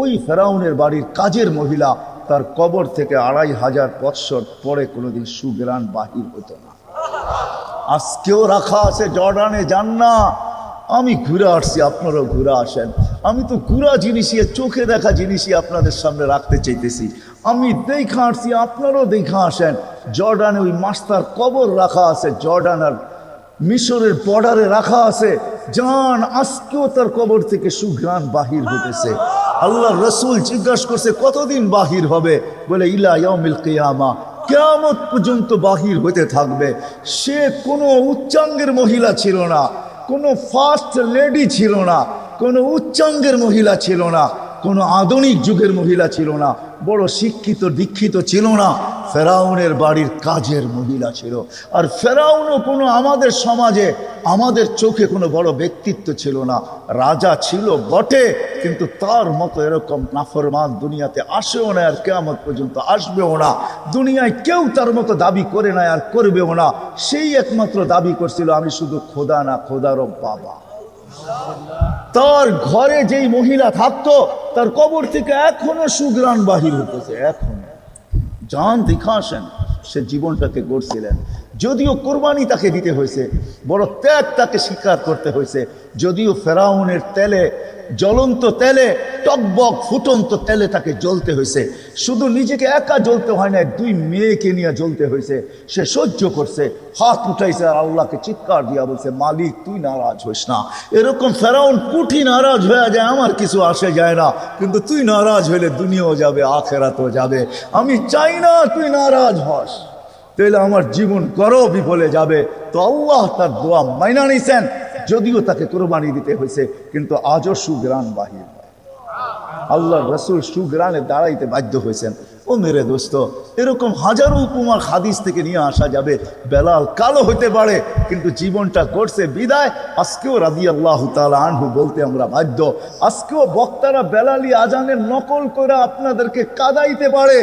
ওই ফেরাউনের বাড়ির কাজের মহিলা, তার কবর থেকে আড়াই হাজার বৎসর পরে কোনোদিন সুগ্রাণ বাহির হতো না। আজকেও রাখা আছে জর্ডানে যান না আমি ঘুরে আসছি, আপনারাও ঘুরে আসেন। আমি তো ঘুরা জিনিসই, চোখে দেখা জিনিসই আপনাদের সামনে রাখতে চাইতেছি। আমি দেখা আসছি, আপনারাও দেখা আসেন। জর্ডানে ওই মাস্টার কবর রাখা আছে, জর্ডান আর মিশরের বর্ডারে রাখা আছে। জান আজকেও তার কবর থেকে সুঘ্রাণ বাহির হতেছে আল্লাহ রসুল জিজ্ঞাসা করছে, কতদিন বাহির হবে? বলে, ইলা ইয়াউমিল কিয়ামা। কেয়ামত পর্যন্ত বাহির হতে থাকবে। সে কোনো উচ্চাঙ্গের মহিলা ছিল না, কোনো ফার্স্ট লেডি ছিল না, কোনো উচ্চাঙ্গের মহিলা ছিল না, কোনো আধুনিক যুগের মহিলা ছিল না, বড় শিক্ষিত, দীক্ষিত ছিল না। ফেরাউনের বাড়ির কাজের মহিলা ছিল। আর ফেরাউনও কোনো আমাদের সমাজে, আমাদের চোখে কোনো বড় ব্যক্তিত্ব ছিল না। রাজা ছিল বটে, কিন্তু তার মতো এরকম নাফরমান দুনিয়াতে আসেও না, আর কেয়ামত পর্যন্ত আসবেও না। দুনিয়ায় কেউ তার মতো দাবি করে না, আর করবেও না। সেই একমাত্র দাবি করছিল, আমি শুধু খোদা না খোদারও বাবা। তার ঘরে যেই মহিলা থাকতো, তার কবর থেকে এখনও সুগ্রাণ বাহির হতেছে এখনও। যান দিখাসেন সে জীবনটাকে গড়ছিলেন। যদিও কোরবানি তাকে দিতে হয়েছে, বড় ত্যাগ তাকে স্বীকার করতে হয়েছে। যদিও ফেরাউনের তেলে, জ্বলন্ত তেলে, টকবক ফুটন্ত তেলে তাকে জ্বলতে হয়েছে। শুধু নিজেকে একা জ্বলতে হয় না দুই মেয়েকে নিয়ে জ্বলতে হয়েছে। সে সহ্য করছে, হাত উঠাইছে আর আল্লাহকে চিৎকার দিয়া বলছে, মালিক, তুই নারাজ হইস না। এরকম ফেরাউন কুঠি নারাজ হয়ে যায়, আমার কিছু আসে যায় না। কিন্তু তুই নারাজ হইলে দুনিয়াও যাবে, আখেরাতেও যাবে। আমি চাই না তুই নারাজ হস। তাহলে আমার জীবন করো, বিফলে যাবে। তো আল্লাহ তার দোয়া মাইনা নিছেন। যদিও তাকে কোরবানি দিতে হয়েছে, কিন্তু আজও সুগ্রাণ বাহির আল্লাহ রসুল সুগ্রাণে দাঁড়াইতে বাধ্য হয়েছেন। ও মেরে দোস্ত, এরকম হাজারো উপমা হাদিস থেকে নিয়ে আসা যাবে। বেলাল কালো হতে পারে, কিন্তু জীবনটা করছে বিদায়। আজকেও রাজি আল্লাহ তালা আনহু বলতে আমরা বাধ্য। আজকেও বক্তারা বেলালি আজানের নকল করে আপনাদেরকে কাদাইতে পারে।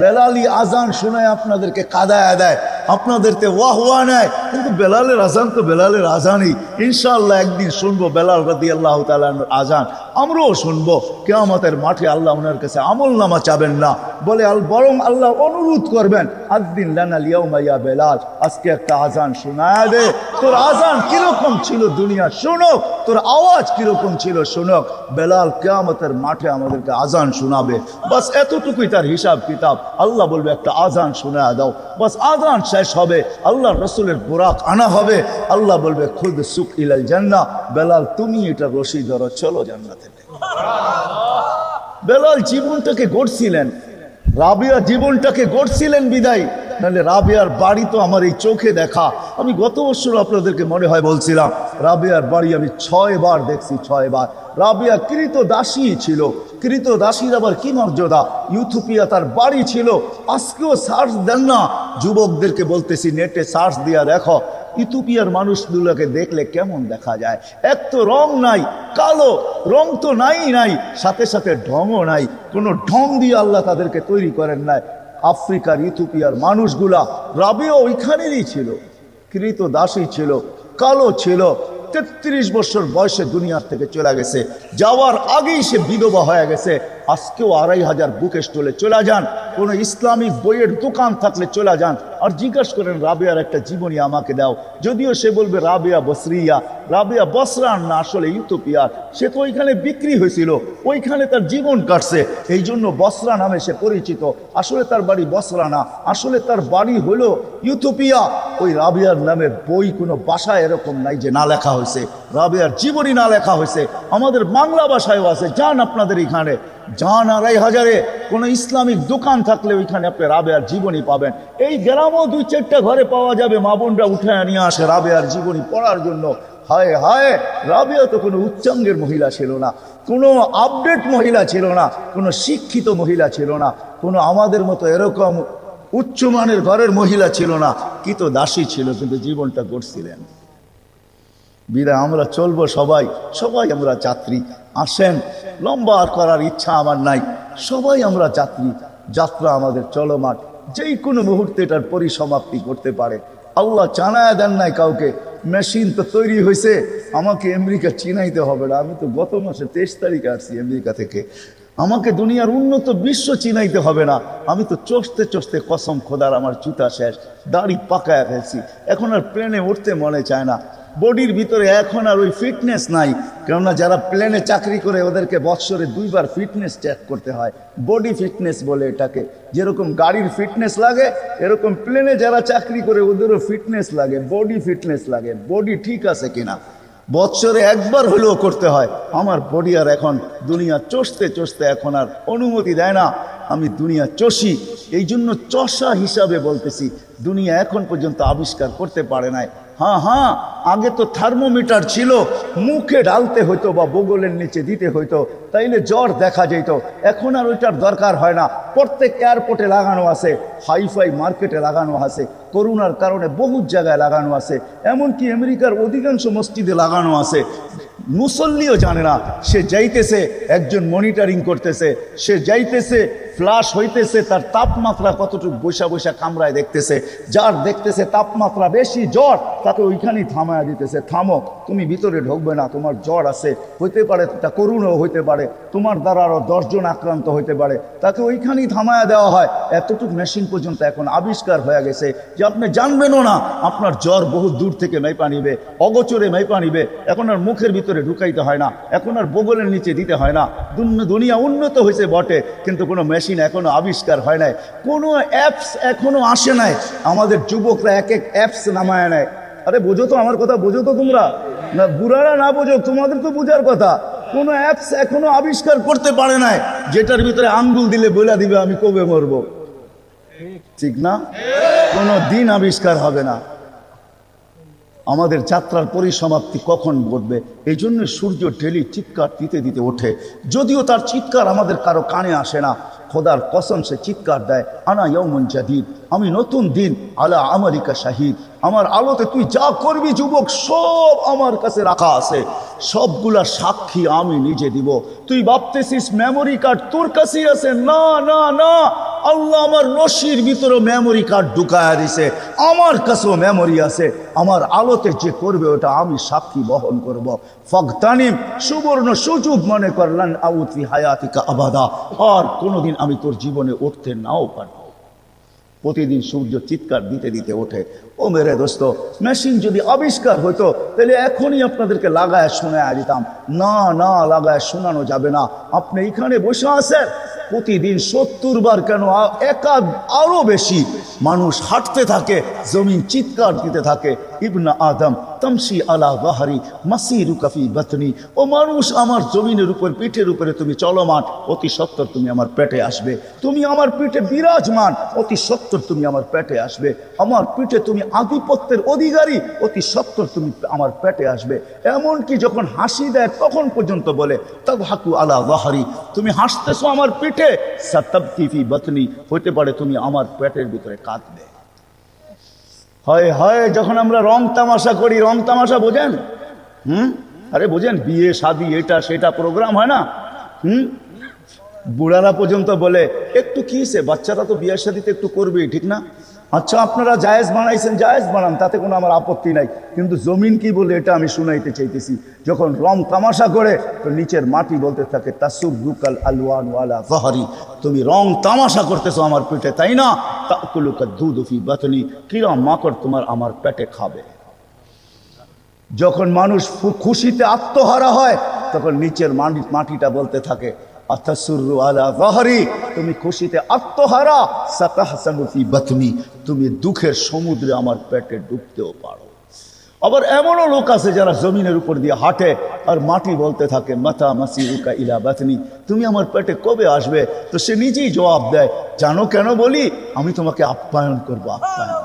বেলালি আজান শোনায় আপনাদেরকে কাদায় দেয়। আপনাদেরকে ওয়াহ ওয়া নেয়। কিন্তু বেলালের আজান তো বেলালের আজানই। ইনশাআল্লাহ একদিন শুনব বেলাল রাদি আল্লাহ তালার আজান। আমরাও শুনব। কেয়ামতের মাঠে আল্লাহ ওনার কাছে আমল নামা চাবেন না। বলে আল বরং আল্লাহ অনুরোধ করবেন আদিন লানা লিয়াউমাইয়া বেলাল, আজকে একটা আজান শোনায় দে। তোর আজান কীরকম ছিল দুনিয়া শোনক তোর আওয়াজ কীরকম ছিল শোনক বেলাল কেয়ামতের মাঠে আমাদেরকে আজান শোনাবে। বাস এতটুকুই তার হিসাব কিতাব আল্লাহ বলবে, একটা আজান শোনা দাও। বাস আজান শেষ হবে। আল্লাহ রসুলের বোরাক আনা হবে। আল্লাহ বলবে, খুদ সুখ ইলাল জান্না বেলাল, তুমি এটা রশি ধরো, চলো জান্নাতে। বেলাল জীবনটাকে গড়ছিলেন। রাবিয়া জীবনটাকে গড়ছিলেন বিদায়। নাহলে রাবিয়ার বাড়ি তো আমার এই চোখে দেখা। আমি গত বছর আপনাদেরকে মনে হয় বলছিলাম রাবিয়ার বাড়ি আমি ছয় বার দেখছি ছয় বার রাবিয়া কৃত দাসী ছিল, কৃত দাসীর আবার কি মর্যাদা? ইউথোপিয়া তার বাড়ি ছিল, আজকেও সার্চ দেন না। যুবকদেরকে বলতেছি, নেটে সার্চ দিয়া দেখো ইথোপিয়ার মানুষগুলোকে দেখলে কেমন দেখা যায়? এক তো রং নাই, কালো, রং তো নাই নাই, সাথে সাথে ঢংও নাই। কোনো ঢং দিয়ে আল্লাহ তাদেরকে তৈরি করেন নাই। আফ্রিকার ইথোপিয়ার মানুষগুলা রাবিও ওইখানেরই ছিল, কৃত দাসী ছিল কালো ছিল। তেত্রিশ বছর বয়সে দুনিয়ার থেকে চলে গেছে। যাওয়ার আগেই সে বিধবা হয়ে গেছে। আজকেও আড়াই হাজার বুক স্টলে চলে যান। কোনো ইসলামিক বইয়ের দোকান থাকলে চলে যান। আর জিজ্ঞাসা করেন, রাবিয়ার একটা জীবনী আমাকে দাও। যদিও সে বলবে, রাবিয়া বসরিয়া, রাবিয়া বসরান না, আসলে ইউটোপিয়ার সে তো ওইখানে বিক্রি হয়েছিল। ওইখানে তার জীবন কাটছে। এই জন্য বসরা নামে সে পরিচিত। আসলে তার বাড়ি বসরা না, আসলে তার বাড়ি হলো ইউথোপিয়া ওই রাবিয়ার নামের বই কোনো ভাষায় এরকম নাই যে না লেখা হয়েছে। রাবিয়ার জীবনী না লেখা হয়েছে। আমাদের বাংলা ভাষায়ও আছে। যান আপনাদের এখানে। যান আড়াই হাজারে কোনো ইসলামিক দোকান থাকলে ওইখানে আপনি রাবেয়ার জীবনী পাবেন। এই গ্রামও দুই চারটা ঘরে পাওয়া যাবে, মা বোনরা উঠে নিয়ে আসে রাবেয়ার জীবনী পড়ার জন্য। হায় হায়, রাবেয়া তো কোনো উচ্চাঙ্গের মহিলা ছিল না, কোনো আপডেট মহিলা ছিল না, কোনো শিক্ষিত মহিলা ছিল না, কোনো আমাদের মতো এরকম উচ্চমানের ঘরের মহিলা ছিল না, কি তো দাসী ছিল, কিন্তু জীবনটা গড়ছিলেন। বিদায়, আমরা চলবো সবাই। সবাই আমরা যাত্রী। আসেন, লম্বা আর করার ইচ্ছা আমার নাই। সবাই আমরা যাত্রী। যাত্রা আমাদের চলমান। যেই কোনো মুহূর্তে এটার পরিসমাপ্তি করতে পারে। আল্লাহ জানায় দেন নাই কাউকে, মেশিন তো তৈরি হয়েছে আমাকে আমেরিকা চিনাইতে হবে না। আমি তো গত মাসে তেইশ তারিখে আসছি আমেরিকা থেকে। আমাকে দুনিয়ার উন্নত বিশ্ব চিনাইতে হবে না। আমি তো চষতে চষতে কসম খোদার আমার জুতা শেষ, দাড়ি পাকায় ফেলছি। এখন আর প্লেনে উঠতে মনে চায় না। বডির ভিতরে এখন আর ওই ফিটনেস নাই। কেননা যারা প্লেনে চাকরি করে, ওদেরকে বৎসরে দুইবার ফিটনেস চেক করতে হয়। বডি ফিটনেস বলে এটাকে। যেরকম গাড়ির ফিটনেস লাগে, এরকম প্লেনে যারা চাকরি করে, ওদেরও ফিটনেস লাগে বডি ফিটনেস লাগে। বডি ঠিক আছে কিনা? বৎসরে একবার হলেও করতে হয়। আমার বডি আর এখন দুনিয়া চষতে চষতে এখন আর অনুমতি দেয় না। আমি দুনিয়া চষি। এই জন্য চষা হিসাবে বলতেছি, দুনিয়া এখন পর্যন্ত আবিষ্কার করতে পারে নাই। হ্যাঁ হ্যাঁ আগে তো থার্মোমিটার ছিল, মুখে ডালতে হইতো বা বগলের নিচে দিতে হইতো, তাইলে জ্বর দেখা যেত এখন আর ওইটার দরকার হয় না। প্রত্যেক এয়ারপোর্টে লাগানো আছে হাইফাই মার্কেটে লাগানো আছে, করোনার কারণে বহুত জায়গায় লাগানো আছে, এমনকি আমেরিকার অধিকাংশ মসজিদে লাগানো আছে। মুসল্লিও জানে না, সে যাইতেছে, একজন মনিটরিং করতেছে, সে যাইতেছে ফ্লাশ হইতেছে, তার তাপমাত্রা কতটুকু বৈশা বৈশা কামরায় দেখতেছে। যার দেখতেছে তাপমাত্রা বেশি জ্বর, তাকে ওইখানেই থামায়া দিতেছে। থামো, তুমি ভিতরে ঢুকবে না, তোমার জ্বর আছে। হইতে পারে, তা করুণও হইতে পারে, তোমার দ্বারা আরও দশজন আক্রান্ত হইতে পারে। তাকে ওইখানেই থামায়া দেওয়া হয়। এতটুকু মেশিন পর্যন্ত এখন আবিষ্কার হয়ে গেছে যে আপনি জানবেনও না, আপনার জ্বর বহু দূর থেকে মেপা নিবে অগোচরে মেপা নিবে এখন আর মুখের ভিতরে ঢুকাইতে হয় না, এখন আর বগলের নিচে দিতে হয় না। দুন- দুনিয়া উন্নত হয়েছে বটে, কিন্তু কোনো মেশিন এখনও আবিষ্কার হয় নাই। কোনো অ্যাপস এখনও আসে নাই। আমাদের যুবকরা এক এক অ্যাপস নামায় নেয়। আরে বোঝো তো আমার কথা, বোঝো তো তোমরা? না, বুড়ারা না বোঝো, তোমাদের তো বোঝার কথা। কোনো অ্যাপস এখনও আবিষ্কার করতে পারে নাই। যেটার ভিতরে আঙ্গুল দিলে বলে দিবে, আমি কবে মরবো? ঠিক না? কোনো দিন আবিষ্কার হবে না। আমাদের যাত্রার পরিসমাপ্তি কখন ঘটবে? এই জন্য সূর্য ডেলি চিৎকার দিতে দিতে ওঠে। যদিও তার চিৎকার আমাদের কারও কানে আসে না খোদার কসম সে চিৎকার দেয়, আনা ইয়মন জাদিদ, আমি নতুন দিন, আলা আমারিকা শাহিদ, আমার আলোতে তুই যা করবি যুবক, সব আমার কাছে রাখা আছে, সবগুলা সাক্ষী আমি নিজে দিব। তুই ভাবতেছিস মেমোরি কার্ড তোর কাছেই আছে? না না না আল্লাহ আমার রশির ভিতরে মেমোরি কার্ড ঢুকায় দিছে। আমার কাছেও মেমোরি আছে। আমার আলোতে যে করবে, ওটা আমি সাক্ষী বহন করব। ফগতানিম সুবর্ণ সুযোগ মনে করলেন আউতি হায়াতিকা আবাদা। আর কোনোদিন আমি তোর জীবনে উঠতে নাও পারব। প্রতিদিন সূর্য চিৎকার দিতে দিতে ওঠে। ও মেরে দোস্ত মেশিন যদি আবিষ্কার হতো, তাহলে এখনই আপনাদেরকে লাগায় শোনায় দিতাম। না না, লাগায় শোনানো যাবে না। আপনি এখানে বসে আছেন, প্রতিদিন সত্তর বার কেন একা আরও বেশি মানুষ হাঁটতে থাকে, জমিন চিৎকার দিতে থাকে। ইবনা আদম তমসি আলা বাহারি মাসিরু কাফি বাতনি। ও মানুষ আমার জমিনের উপর, পিঠের উপরে তুমি চলমান, অতি সত্তর তুমি আমার পেটে আসবে। তুমি আমার পিঠে বিরাজমান, অতি সত্তর তুমি আমার পেটে আসবে। আমার পিঠে তুমি আধিপত্যের অধিকারী, অতি সত্তর তুমি আমার পেটে আসবে। এমনকি যখন হাসি দেয়, তখন পর্যন্ত বলে তব হাকু আলা গাহারি তুমি হাসতেছো আমার পিঠে সাতাবতিফি বতনি। হতে পারে তুমি আমার পেটের ভিতরে কাঁদবে। হয় হয়, যখন আমরা রং তামাশা করি, রং তামাশা বোঝেন? হুম? আরে বোঝেন, বিয়ে, শাদি, এটা, সেটা, প্রোগ্রাম হয় না? হুম? বুড়ারা পর্যন্ত বলে, একটু কি সে? বাচ্চারা তো বিয়ের শাদিতে একটু করবেই, ঠিক না? আচ্ছা আপনারা জায়েজ বানাইছেন, জায়েজ বানান, তাতে কোনো আমার আপত্তি নাই। কিন্তু জমিন কি বলে, এটা আমি শুনাইতে চাইতেছি। যখন রং তামাশা করে, তো নিচের মাটি বলতে থাকে তাসুর রুকাল আলওয়ান ওয়ালা গহরি তুমি রং তামাশা করতেছো আমার পেটে, তাই না? তাকুলুকা দুধ ফি বাতনি কিরম মাকড় তোমার আমার পেটে খাবে। যখন মানুষ খুশিতে আত্মহারা হয়, তখন নিচের মাটি মাটিটা বলতে থাকে আতাসুরু আলা তুমি খুশিতে আত্মহারা, সাতাহসানু ফি বাতনি, তুমি দুঃখের সমুদ্রে আমার পেটে ডুবতেও পারো। আবার এমনও লোক আছে যারা জমিনের উপর দিয়ে হাঁটে আর মাটি বলতে থাকে মাথা মাসি রুকা ইলা বাতনি, তুমি আমার পেটে কবে আসবে? তো সে নিজেই জবাব দেয়, জানো কেন বলি? আমি তোমাকে আপ্যায়ন করব, আপ্যায়ন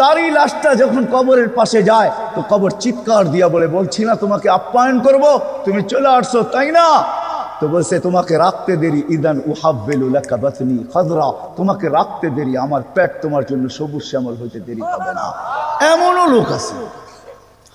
তারই লাশটা যখন কবরের পাশে যায়, তো কবর চিৎকার দিয়া বলে, বলছি না তোমাকে আপ্যায়ন করব, তুমি চলে আসছো, তাই না? তো বলছে, তোমাকে রাখতে দেরি, ইদান উহাব্বেলুলাকাবাতনি খদরা। তোমাকে রাখতে দেরি, আমার পেট তোমার জন্য সবুজ শ্যামল হইতে দেরি হবে না। এমনও লোক আছে।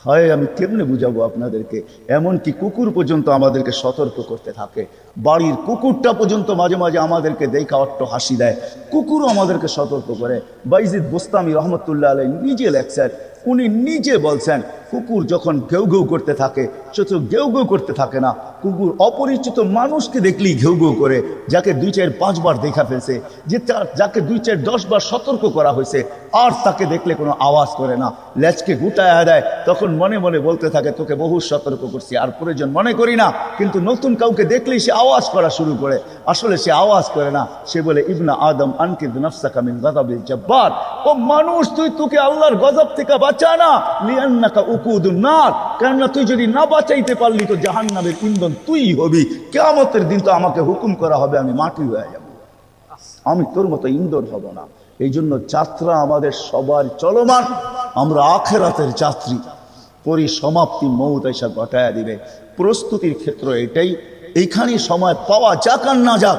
হয়, আমি কেমনে বুঝাবো আপনাদেরকে? এমনকি কুকুর পর্যন্ত আমাদেরকে সতর্ক করতে থাকে। বাড়ির কুকুরটা পর্যন্ত মাঝে মাঝে আমাদেরকে দেখা অট্ট হাসি দেয়। কুকুরও আমাদেরকে সতর্ক করে। বাইজিদ বোস্তামি রহমতুল্লাহ আলাই নিজে লেখছেন, উনি নিজে বলছেন কুকুর যখন ঘেউ ঘেউ করতে থাকে শুধু ঘেউ ঘেউ করতে থাকে না। কুকুর অপরিচিত মানুষকে দেখলেই ঘেউ ঘেউ করে, যাকে দুই চার পাঁচবার দেখা ফেলছে, যে তার- যাকে দুই চার দশবার সতর্ক করা হয়েছে, আর তাকে দেখলে কোনো আওয়াজ করে না। লেজকে গুটায় দেয়, তখন মনে মনে বলতে থাকে, তোকে বহু সতর্ক করছি, আর প্রয়োজন মনে করি না। কিন্তু নতুন কাউকে দেখলেই সে আওয়াজ করা শুরু করে। আসলে সে আওয়াজ করে না। সে বলে, ইবনা আদম মিন গাদাবিল জব্বার। ও মানুষ, তুই, তোকে আল্লাহর গজব থেকে বাঁচা না। লিয়ান্নাকা উকুদুন নার। কেননা তুই যদি না বাঁচাইতে পারলি তো জাহান্নামের ইন্ধন তুই হবি। কেয়ামতের দিন তো আমাকে হুকুম করা হবে, আমি মাটি হয়ে যাব। আমি তোর মতো ইন্দোর হব না। এই জন্য যাত্রা আমাদের সবার চলমান। আমরা আখেরাতের যাত্রী। পরিসমাপ্তি মৌত এসে ঘটায় দিবে। প্রস্তুতির ক্ষেত্র এটাই। এইখানে সময় পাওয়া যাক আর না যাক।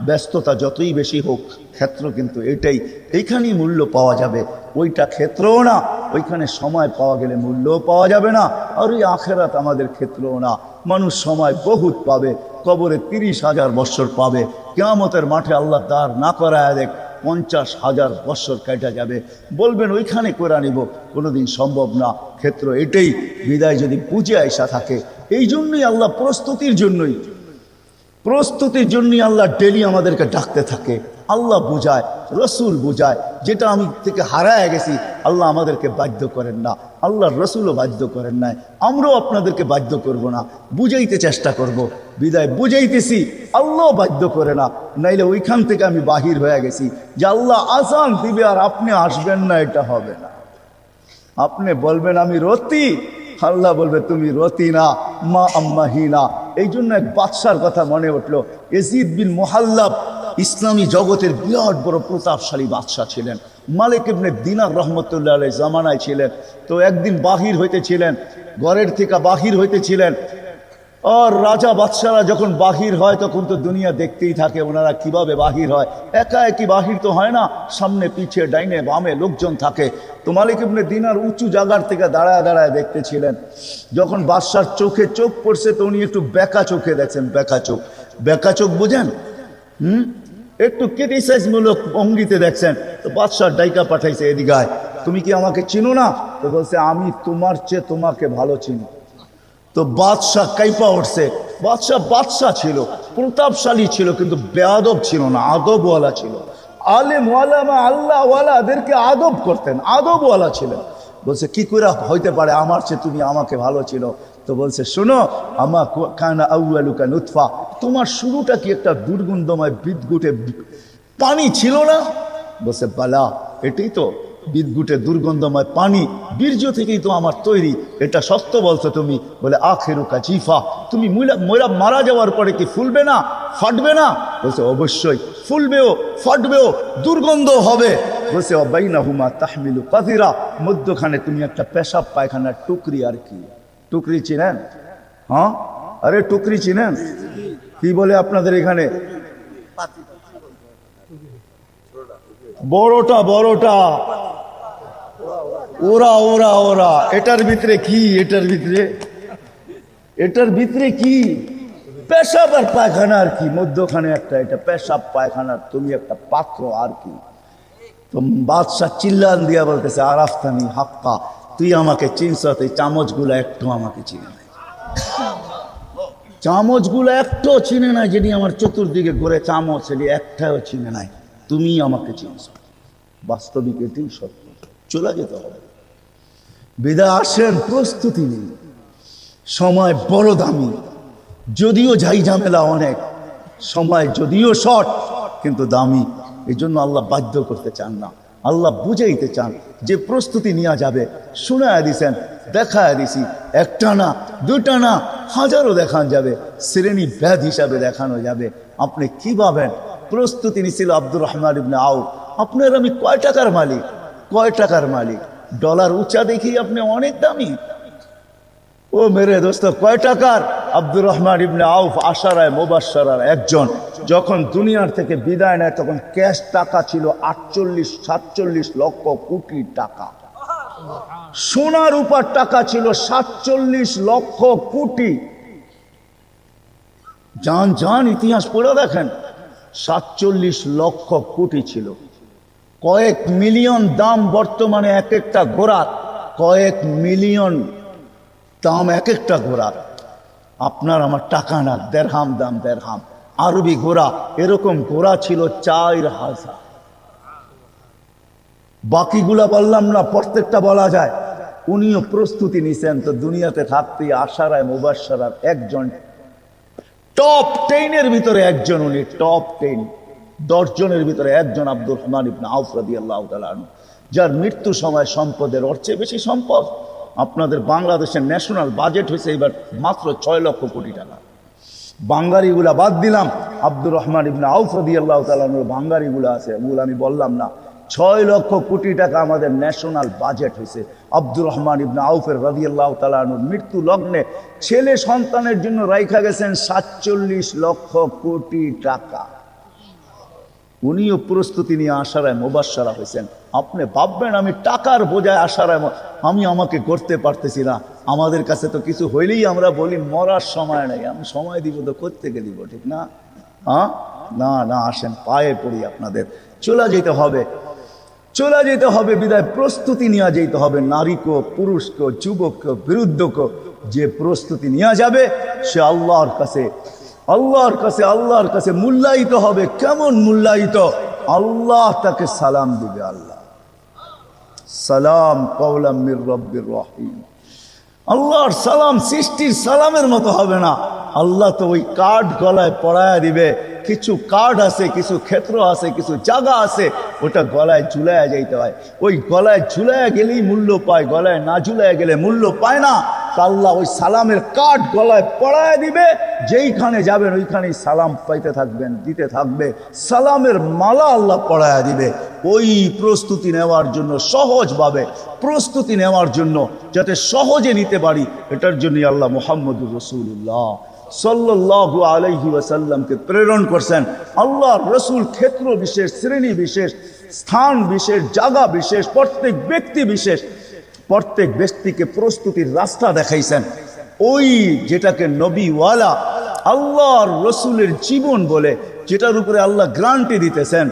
ব্যস্ততা যতই বেশি হোক, ক্ষেত্র কিন্তু এটাই। এইখানেই মূল্য পাওয়া যাবে। ওইটা ক্ষেত্রও না, ওইখানে সময় পাওয়া গেলে মূল্যও পাওয়া যাবে না, আর ওই আখেরাত আমাদের ক্ষেত্রও না। মানুষ সময় বহুত পাবে, কবরে তিরিশ হাজার বৎসর পাবে। কেয়ামতের মাঠে আল্লাহ তার না করায় দেখ, পঞ্চাশ হাজার বৎসর কেটে যাবে। বলবেন, ওইখানে করে নিব, কোনোদিন সম্ভব না। ক্ষেত্র এটাই, বিদায় যদি পুজে আয়সা থাকে এই জন্যই আল্লাহ প্রস্তুতির জন্যই প্রস্তুতির জন্যই আল্লাহ ডেলি আমাদেরকে ডাকতে থাকে। আল্লাহ বোঝায়, রসুল বোঝায়, যেটা আমি থেকে হারায় গেছি, আল্লাহ আমাদেরকে বাধ্য করেন না। আল্লাহ রসুলও বাধ্য করেন নাই। আমরাও আপনাদেরকে বাধ্য করব না। বুঝাইতে চেষ্টা করব। বিদায় বুঝাইতেছি আল্লাহ বাধ্য করে না। নাইলে ওইখান থেকে আমি বাহির হয়ে গেছি যে আল্লাহ আসান দিবে আর আপনি আসবেন না, এটা হবে না। আপনি বলবেন, আমি রতি। আল্লাহ বলবে, তুমি রতি না, মা আম্মাহি না এই জন্য এক বাদশার কথা মনে উঠল। এজিদ বিন মোহাল্লাব ইসলামী জগতের বিরাট বড় প্রতাপশালী বাদশাহ ছিলেন। মালিক ইবনে দিনার রহমতুল্লাহ জামানায় ছিলেন। তো একদিন বাহির হইতেছিলেন ঘরের থেকে বাহির হইতেছিলেন আর রাজা বাদশারা যখন বাহির হয়, তখন তো দুনিয়া দেখতেই থাকে ওনারা কীভাবে বাহির হয়। একা একই বাহির তো হয় না, সামনে, পিছে, ডাইনে, বামে লোকজন থাকে। তো মালিক ইবনে দিনার উঁচু জায়গার থেকে দাঁড়ায় দাঁড়ায় দেখতেছিলেন। যখন বাদশার চোখে চোখ পড়ছে, তো উনি একটু বেকা চোখে দেখছেন, বেকা চোখ। বেকা চোখ বুঝেন? হুম? একটু ক্রিটিসাইজমূলক অঙ্গিতে দেখছেন। তো বাদশার ডাইকা পাঠাইছে এদিকায় তুমি কি আমাকে চিনো না? তো বলছে, আমি তোমার চেয়ে তোমাকে ভালো চিনি। তো বাদশাহ কাইপা উঠছে। বাদশাহ বাদশাহ ছিল, প্রতাপশালী ছিল, কিন্তু বেয়াদব ছিল না, আদবওয়ালা ছিল। আলেম ওয়ালামা আল্লাহ ওয়ালাদেরকে আদব করতেন, আদবওয়ালা ছিলেন। বলছে, কি করে হইতে পারে? আমার চেয়ে তুমি আমাকে ভালো ছিল তো বলছে, শোনো, আমা কানা আউয়ালুকা নুৎফা তোমার শুরুটা কি একটা দুর্গন্ধময় বিদ্যুটে পানি ছিল না? বলছে, বালা, এটাই তো বিদ্যুটের দুর্গন্ধময় পানি, বীর্য থেকেই তো আমার তৈরি। এটা সত্য বলছো তুমি। বলে, আখেরু কাচিফা তুমি মুলা- মরা যাওয়ার পরে কি ফুলবে না? ফাটবে না? বলছে, অবশ্যই ফুলবেও, ফাটবেও, দুর্গন্ধ হবে। বলছে অবাইনা হুমা তাহমিলু কাদিরা মধ্যখানে তুমি একটা পেশাব পায়খানার টুকরি আর কি? টুকরি চিনেন? হ্যাঁ? আরে, টুকরি চিনেন? কি বলে আপনাদের এখানে? বড়টা বড়টা। ওরা ওরা ওরা। এটার ভিতরে কি? এটার ভিতরে? এটার ভিতরে কি? পেশাব আর পায়খানা আর কি। মধ্যখানে একটা, এটা পেশাব পায়খানার তুমি একটা পাত্র আর কি। তো বাদশাহ চিল্লান দিয়া বলতেছে, আরাফতানি হাক্কা। তুই আমাকে চিনস তুই চামচগুলো একটু আমাকে চিনে নাই। চামচগুলো একটু চিনে নাই যেটি আমার চতুর্দিকে ঘুরে, চামচ সেটি একটাও চিনে নাই। তুমি আমাকে চিনস বাস্তবিক এটি সত্য। চলে যেতে হবে। বিদা প্রস্তুতি নেই সময় বড় দামি। যদিও ঝাই ঝামেলা অনেক, সময় যদিও শর্ট, কিন্তু দামি। এই জন্য আল্লাহ বাধ্য করতে চান না। আল্লাহ বুঝাইতে চান যে প্রস্তুতি নেওয়া যাবে। শোনায় দিছেন, দেখায় দিছি, একটা না, দুটা না হাজারও দেখান যাবে। শ্রেণি ব্যাধ হিসাবে দেখানো যাবে। আপনি কি ভাবেন? প্রস্তুতি নিছিল আব্দুর রহমান ইবনে আউ। আপনার আমি কয় টাকার মালিক? কয় টাকার মালিক? ডলার উঁচা দেখি আপনি অনেক দামি। ও মেরে দোস্ত, কয় টাকার? আব্দুর রহমান ইবনে আউফ আশারায় মোবাসারার একজন। যখন দুনিয়ার থেকে বিদায় নেয়, তখন ক্যাশ টাকা ছিল আটচল্লিশ, সাতচল্লিশ লক্ষ কোটি টাকা। সোনার উপর টাকা ছিল সাতচল্লিশ লক্ষ কোটি। যান যান, ইতিহাস পড়ে দেখেন। সাতচল্লিশ লক্ষ কোটি ছিল। কয়েক মিলিয়ন দাম বর্তমানে এক একটা ঘোড়ার, কয়েক মিলিয়ন দাম এক একটা ঘোড়ার। আপনার আমার টাকা না, দেড়হাম দাম, দেড়হাম। আরবি ঘোড়া, এরকম ঘোড়া ছিল চার হাজার। বাকিগুলা বললাম না, প্রত্যেকটা বলা যায়। উনিও প্রস্তুতি নিছেন তো দুনিয়াতে থাকতে আশারায় মুবাসারার একজন। টপ টেনের ভিতরে একজন উনি, টপ টেন। দশ জনের ভিতরে একজন আব্দুল রহমান ইবনা আউফ রাদিয়াল্লাহু তাআলা আনহু, যার মৃত্যু সময় সম্পদের চেয়ে বেশি সম্পদ। আপনাদের বাংলাদেশের ন্যাশনাল বাজেট হয়েছে এবার মাত্র ছয় লক্ষ কোটি টাকা। বাঙ্গারিগুলা বাদ দিলাম আব্দুর রহমান ইবনা আউফ আল্লাহ তাআলার বাঙ্গারিগুলো আছে ওগুলো আমি বললাম না। ছয় লক্ষ কোটি টাকা আমাদের ন্যাশনাল বাজেট হয়েছে আব্দুর রহমান ইবনা আউফের রাদিয়াল্লাহু তাআলার মৃত্যু লগ্নে। ছেলে সন্তানের জন্য রাইখা গেছেন সাতচল্লিশ লক্ষ কোটি টাকা। উনিও প্রস্তুতি নিয়ে আশারায় মোবাসারা হয়েছেন। আপনি ভাববেন আমি টাকার বোঝায় আশারায় আমি আমাকে করতে পারতেছি না। আমাদের কাছে তো কিছু হইলেই আমরা বলি, মরার সময় নেই। আমি সময় দিব তো কোথেকে দিব, ঠিক না? হ্যাঁ না না, আসেন, পায়ে পড়ি আপনাদের। চলে যেতে হবে। চলে যেতে হবে, বিদায়। প্রস্তুতি নেওয়া যেতে হবে। নারীকে, পুরুষকে, যুবককে, বিরুদ্ধকে। যে প্রস্তুতি নেওয়া যাবে, সে আল্লাহর কাছে আল্লাহর কাছে আল্লাহর কাছে মূল্যায়িত হবে। কেমন মূল্যায়িত? আল্লাহ তাকে সালাম দিবে, আল্লাহ। সালাম কৌলাম মির রব্বির রহিম। আল্লাহর সালাম সৃষ্টির সালামের মতো হবে না। আল্লাহ তো ওই কার্ড গলায় পড়ায় দিবে। কিছু কার্ড আছে, কিছু ক্ষেত্র আছে, কিছু জায়গা আছে, ওটা গলায় ঝুলায় যাইতে হয়। ওই গলায় ঝুলায় গেলেই মূল্য পায়, গলায় না ঝুলায় গেলে মূল্য পায় না। আল্লাহ ওই সালামের কার্ড গলায় পড়ায় দিবে, যেইখানে যাবেন ওইখানেই সালাম পাইতে থাকবেন, দিতে থাকবে। সালামের মালা আল্লাহ পড়ায় দিবে। ওই প্রস্তুতি নেওয়ার জন্য সহজভাবে, প্রস্তুতি নেওয়ার জন্য যাতে সহজে নিতে পারি, এটার জন্যই আল্লাহ মোহাম্মদুর রসুল্লাহ সাল্লাল্লাহু আলাইহি ওয়াসাল্লামকে প্রেরণ করছেন। আল্লাহ রসুল ক্ষেত্র বিশেষ, শ্রেণি বিশেষ, স্থান বিশেষ, জায়গা বিশেষ, প্রত্যেক ব্যক্তি বিশেষ প্রত্যেক ব্যক্তিকে প্রস্তুতির রাস্তা দেখাইছেন। ওই যেটাকে নবীওয়ালা আল্লাহর রসুলের জীবন বলে, যেটার উপরে আল্লাহ গ্রান্টি দিতেছেন।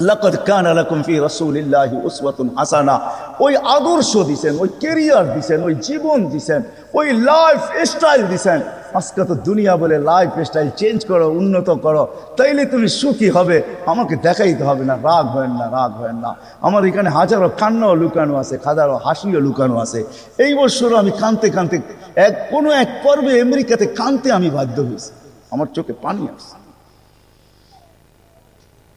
লাকাদ কানা লাকুম ফি রাসূলিল্লাহি উসওয়াতুন হাসানা। ওই আদর্শ দিছেন, ওই কেরিয়ার দিছেন, ওই জীবন দিছেন, ওই লাইফ স্টাইল দিছেন। আজকে তো দুনিয়া বলে লাইফ স্টাইল চেঞ্জ করো, উন্নত করো, তাইলে তুমি সুখী হবে। আমাকে দেখাইতে হবে না, রাগ হয় না, রাগ হয় না। আমার এখানে হাজারো কান্নাও লুকানো আছে হাজারো হাসিও লুকানো আছে। এই বছর আমি কানতে কানতে, এক, কোনো এক পর্বে আমেরিকাতে কানতে আমি বাধ্য হয়েছি। আমার চোখে পানি আসছে।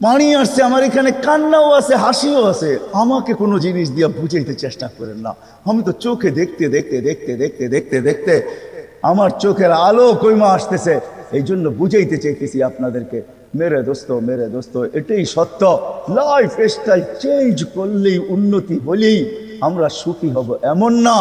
পানি আসছে, আমার এখানে কান্নাও আছে, হাসিও আছে। আমাকে কোনো জিনিস দিয়ে বুঝাইতে চেষ্টা করেন না। আমি তো চোখে দেখতে দেখতে দেখতে দেখতে দেখতে দেখতে আমার চোখের আলো কইমা আসতেছে। এই জন্য বুঝাইতে চেয়েছি আপনাদেরকে, মেরে দোস্ত মেরে দোস্ত, এটাই সত্য। লাইফ স্টাইল চেঞ্জ করলেই, উন্নতি হলেই আমরা সুখী হব, এমন না।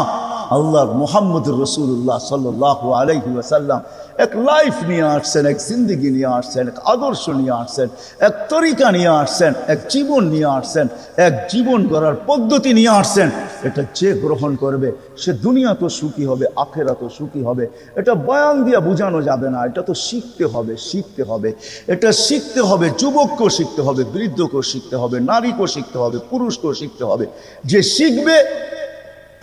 আল্লাহ মোহাম্মদ রসুল্লাহ সাল্লাহ আলহি ওয়াসাল্লাম এক লাইফ নিয়ে আসছেন, এক জিন্দগি নিয়ে আসছেন, এক আদর্শ নিয়ে আসছেন, এক তরিকা নিয়ে আসছেন, এক জীবন নিয়ে আসছেন, এক জীবন গড়ার পদ্ধতি নিয়ে আসছেন। এটা যে গ্রহণ করবে, সে দুনিয়া তো সুখী হবে, আখেরা তো সুখী হবে। এটা বয়ান দিয়ে বোঝানো যাবে না, এটা তো শিখতে হবে শিখতে হবে। এটা শিখতে হবে, যুবককেও শিখতে হবে, বৃদ্ধকেও শিখতে হবে, নারীকেও শিখতে হবে, পুরুষকেও শিখতে হবে। যে শিখবে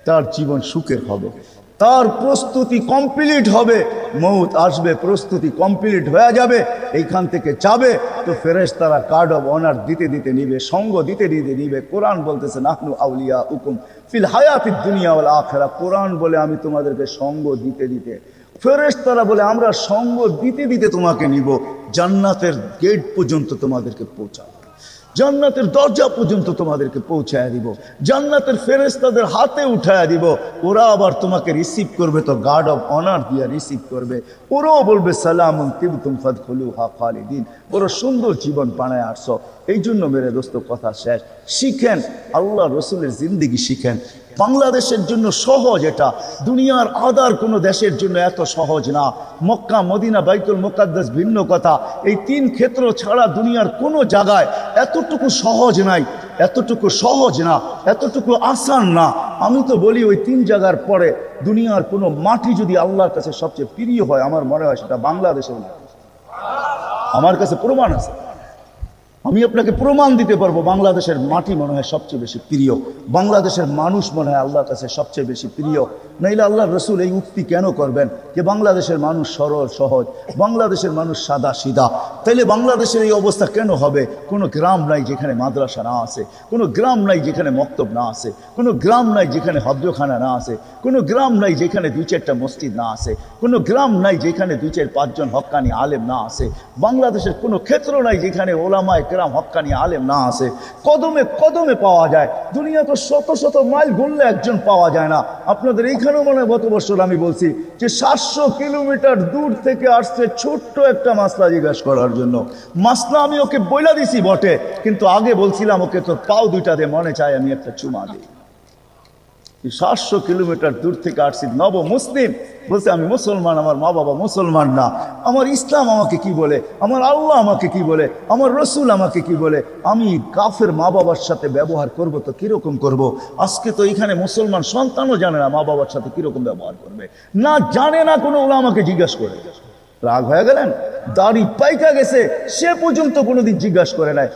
তার জীবন সুখের হবে। তার প্রস্তুতি কমপ্লিট হবে। মৌত আসবে, প্রস্তুতি কমপ্লিট হয়ে যাবে। এইখান থেকে যাবে তো ফেরেস তারা কার্ড অফ অনার দিতে দিতে নিবে, সঙ্গ দিতে দিতে নিবে। কোরআন বলতেছে, নাহনু আউলিয়া হুকুম ফিল হায়াতি দুনিয়া ওয়াল আখেরা কোরআন বলে, আমি তোমাদেরকে সঙ্গ দিতে দিতে। ফেরেস তারা বলে, আমরা সঙ্গ দিতে দিতে তোমাকে নিব। জান্নাতের গেট পর্যন্ত তোমাদেরকে পৌঁছাবো। জান্নাতের দরজা পর্যন্ত তোমাদেরকে পৌঁছায় দিব। জান্নাতের ফেরেস্তাদের হাতে উঠায় দিব। ওরা আবার তোমাকে রিসিভ করবে, তো গার্ড অফ অনার দিয়ে রিসিভ করবে। ওরাও বলবে সালাম তিবতুম ফাদ খলু হা খালিদিন। ওরা সুন্দর জীবন পানায় আসো এই জন্য মেরে দোস্ত, কথা শেষ। শিখেন, আল্লাহ রসুলের জিন্দিগি শিখেন। বাংলাদেশের জন্য সহজ এটা। দুনিয়ার আদার কোনো দেশের জন্য এত সহজ না। মক্কা, মদিনা, বাইতুল মোকাদ্দাস ভিন্ন কথা। এই তিন ক্ষেত্র ছাড়া দুনিয়ার কোনো জায়গায় এতটুকু সহজ নাই, এতটুকু সহজ না, এতটুকু আসান না। আমি তো বলি ওই তিন জায়গার পরে দুনিয়ার কোনো মাটি যদি আল্লাহর কাছে সবচেয়ে প্রিয় হয়, আমার মনে হয় সেটা বাংলাদেশের। আমার কাছে প্রমাণ আছে। আমি আপনাকে প্রমাণ দিতে পারব, বাংলাদেশের মাটি মনে হয় সবচেয়ে বেশি প্রিয়। বাংলাদেশের মানুষ মনে হয় আল্লাহর কাছে সবচেয়ে বেশি প্রিয়। নাইলে আল্লাহ রসুল এই উক্তি কেন করবেন? যে বাংলাদেশের মানুষ সরল, সহজ, বাংলাদেশের মানুষ সাদা সিধা। তাইলে বাংলাদেশের এই অবস্থা কেন হবে? কোনো গ্রাম নাই যেখানে মাদ্রাসা না আছে, কোনো গ্রাম নাই যেখানে মক্তব না আছে, কোনো গ্রাম নাই যেখানে হদ্রখানা না আছে, কোনো গ্রাম নাই যেখানে দুই চারটা মসজিদ না আছে, কোনো গ্রাম নাই যেখানে দুই চার পাঁচজন হক্কানি আলেম না আছে। বাংলাদেশের কোনো ক্ষেত্র নাই যেখানে ওলামায় গ্রাম হকানি আলেম না আছে। কদমে কদমে পাওয়া যায়। দুনিয়া তো শত শত মাইল ঘুরলে একজন পাওয়া যায় না। আপনাদের এইখানেও মনে হয় গত বছর আমি বলছি যে সাতশো কিলোমিটার দূর থেকে আসছে ছোট্ট একটা মাসলা জিজ্ঞাসা করার জন্য। মাসলা আমি ওকে বইলা দিছি বটে, কিন্তু আগে বলছিলাম ওকে তোর পাও দুইটা দে, মনে চায় আমি একটা চুমা দিই। সাতশো কিলোমিটার দূর থেকে আসছি। নব মুসলিম বলছে, আমি মুসলমান, আমার মা বাবা মুসলমান না। আমার ইসলাম আমাকে কি বলে? আমার আল্লাহ আমাকে কি বলে? আমার রসুল আমাকে কি বলে? আমি কাফের মা বাবার সাথে ব্যবহার করব তো কীরকম করব। আজকে তো এখানে মুসলমান সন্তানও জানে না মা বাবার সাথে কীরকম ব্যবহার করবে। না জানে না কোনো ওলা আমাকে জিজ্ঞাসা করে। রাগ হয়ে গেলেন? দাড়ি পাইকা গেছে, সে পর্যন্ত কোনোদিন জিজ্ঞাসা করে নাই।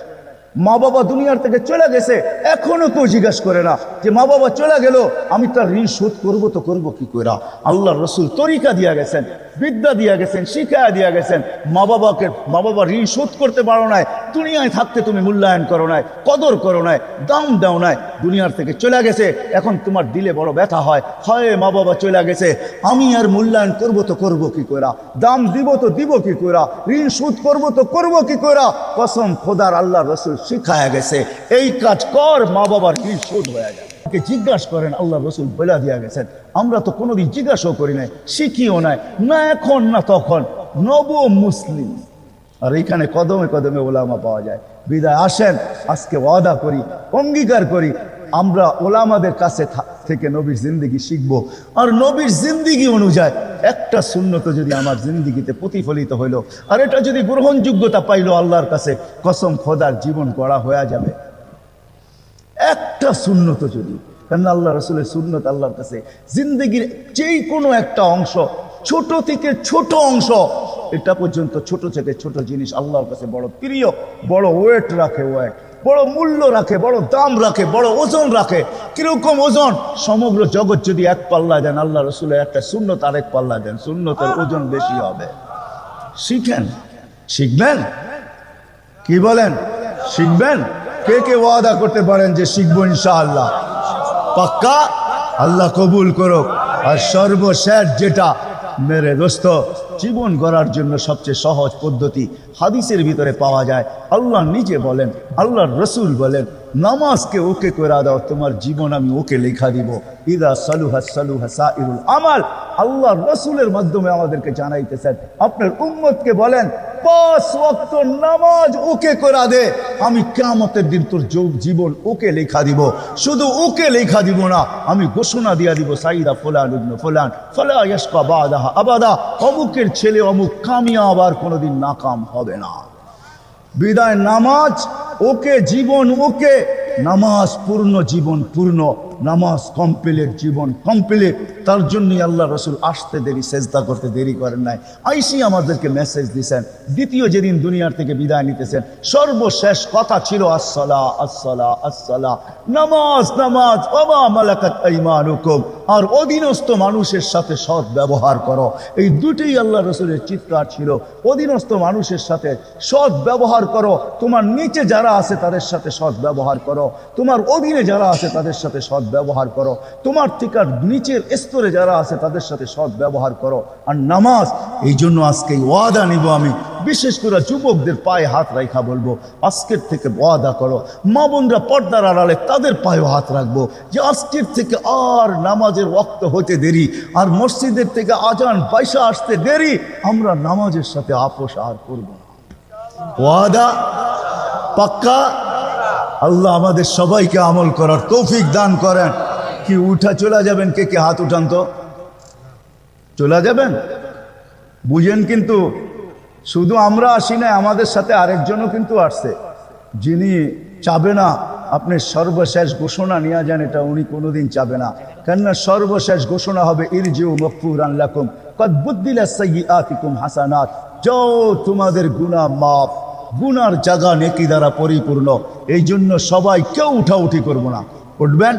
মা বাবা দুনিয়ার থেকে চলে গেছে, এখনও কেউ জিজ্ঞাসা করে না যে, মা বাবা চলে গেল, আমি তার ঋণ শোধ করব তো করব কি করে আল্লাহ রসুল তরিকা দিয়া গেছেন। বিদ্যা দিয়া গেছেন, শিক্ষা দিয়া গেছেন। মা বাবাকে, মা বাবা ঋণ শোধ করতে পারো নাই, দুনিয়ায় থাকতে তুমি মূল্যায়ন করো নাই, কদর করো নাই, দাম দাও নাই, দুনিয়ার থেকে চলে গেছে, এখন তোমার দিলে বড় ব্যথা হয়। হয়, মা বাবা চলে গেছে, আমি আর মূল্যায়ন করব তো করব কি করা দাম দিব তো দিব কি করা ঋণ শোধ করব তো করব কি করা কসম খোদার আল্লাহ রসুল শিখায়া গেছে, এই কাজ কর, মা বাবার ঋণ শোধ হয়ে যায় জিজ্ঞাসা করেন, আল্লাহ রসুল বলে দিয়া গেছেন। আমরা তো কোনোদিন জিজ্ঞাসাও করি নাই, শিখিও নাই, না এখন, না তখন। নব মুসলিম। আর এইখানে কদমে কদমে ওলামা পাওয়া যায়। বিদায় আসেন, আজকে ওয়াদা করি, অঙ্গীকার করি, আমরা ওলামাদের কাছে থেকে নবীর জিন্দিগি শিখব। আর নবীর জিন্দিগি অনুযায়ী একটা শূন্যত যদি আমার জিন্দিগিতে প্রতিফলিত হইল, আর এটা যদি গ্রহণযোগ্যতা পাইলো আল্লাহর কাছে, কসম খোদার জীবন গড়া হয়ে যাবে। একটা শূন্যত যদি কেন আল্লাহ রসুলের শূন্যত আল্লাহর কাছে, জিন্দগির যেই কোনো একটা অংশ, ছোট থেকে ছোট অংশ, এটা পর্যন্ত ছোট থেকে ছোট জিনিস আল্লাহর কাছে বড় প্রিয়, বড় ওয়েট রাখে ওয়েট বড় মূল্য রাখে, বড় দাম রাখে, বড় ওজন রাখে। কীরকম ওজন? সমগ্র জগৎ যদি এক পাল্লা দেন, আল্লাহ রসুলের একটা শূন্যত আরেক পাল্লা দেন শূন্যতের ওজন বেশি হবে। শিখেন? শিখবেন? কি বলেন? শিখবেন? কে কে ওয়াদা করতে পারেন যে শিখব ইনশাআল্লাহ। পাক্কা? আল্লাহ কবুল করুক। আর সর্বশেষ যেটা, মেরে দোস্ত, জীবন গড়ার জন্য সবচেয়ে সহজ পদ্ধতি হাদিসের ভিতরে পাওয়া যায়। আল্লাহ নিজে বলেন আল্লাহর রসুল বলেন, নামাজকে ওকে করে দাও, তোমার জীবন আমি ওকে লেখা দিব। ইদা সালুহা সালুহা সাইরুল আমাল। আল্লাহ রসুলের মাধ্যমে আমাদেরকে জানাইতেছেন। আপনার উম্মতকে বলেন পাঁচ ওয়াক্ত নামাজ ওকে করা দে। আমি কেমতের দিন তোর যোগ জীবন ওকে লেখা দিব। শুধু ওকে লেখা দিব না, আমি ঘোষণা দিয়া দিব, সাইদা ফোলান ইবনু ফোলান, ফলা বাদাহা আবাদা। অমুকের ছেলে অমুক কামিয়া আবার কোনোদিন নাকাম হবে না। বিদায় নামাজ, ওকে জীবন ওকে, নামাজ পূর্ণ, জীবন পূর্ণ। নামাজ কমপ্লিট জীবন কমপ্লিট তার জন্যই আল্লাহ রসুল আসতে দেরি, সেজদা করতে দেরি করেন নাই। আইসি আমাদেরকে মেসেজ দিছেন, দ্বিতীয় যেদিন দুনিয়ার থেকে বিদায় নিতেছেন, সর্বশেষ কথা ছিল আসসালা আসসালা আসসালা নামাজ নামাজ বাবা মালাকাত ইমানুকুম আর অধীনস্থ মানুষের সাথে সৎ ব্যবহার করো। এই দুটোই আল্লাহ রসুলের চিৎকার ছিল। অধীনস্থ মানুষের সাথে সৎ ব্যবহার করো। তোমার নিচে যারা আছে তাদের সাথে সৎ ব্যবহার করো। তোমার অধীনে যারা আছে তাদের সাথে সৎ ব্যবহার করো। তোমার থেকে আর নিচের স্তরে যারা আছে তাদের সাথে সৎ ব্যবহার করো। আর নামাজ, এই জন্য আজকে ওয়াদা নিব আমি। বিশেষ করে যুবকদের পায়ে হাত রাখা বলব। আজকের থেকে ওয়াদা করো। মা বোনরা পর্দার আড়ালে তাদের পায়ে হাত রাখব যে আজকের থেকে আর নামাজের ওয়াক্ত হতে দেরি আর মসজিদের থেকে আজান পয়সা আসতে দেরি, আমরা নামাজের সাথে আপোষ আর করব ওয়াদা পাক্কা? আল্লাহ আমাদের সবাইকে আমল করার তৌফিক দান করেন। কি উঠা চলে যাবেন? কে কে হাত উঠান তো? চলে যাবেন? বুঝেন কিন্তু, শুধু আমরা আসি না আমাদের সাথে আরেকজনও কিন্তু আসছে। যিনি চাবে না আপনি সর্বশেষ ঘোষণা নিয়ে যান, এটা উনি কোনোদিন চাবে না। কেননা সর্বশেষ ঘোষণা হবে, ইরজিউ মকফুর আল্লাকুম কদ্বুদ্দিলা সৈয়াতিকুম হাসানাত। যাও, তোমাদের গুণা মাফ, গুনার জায়গা নেকি দ্বারা পরিপূর্ণ। এই জন্য সবাই কেউ উঠাউঠি করব না। উঠবেন?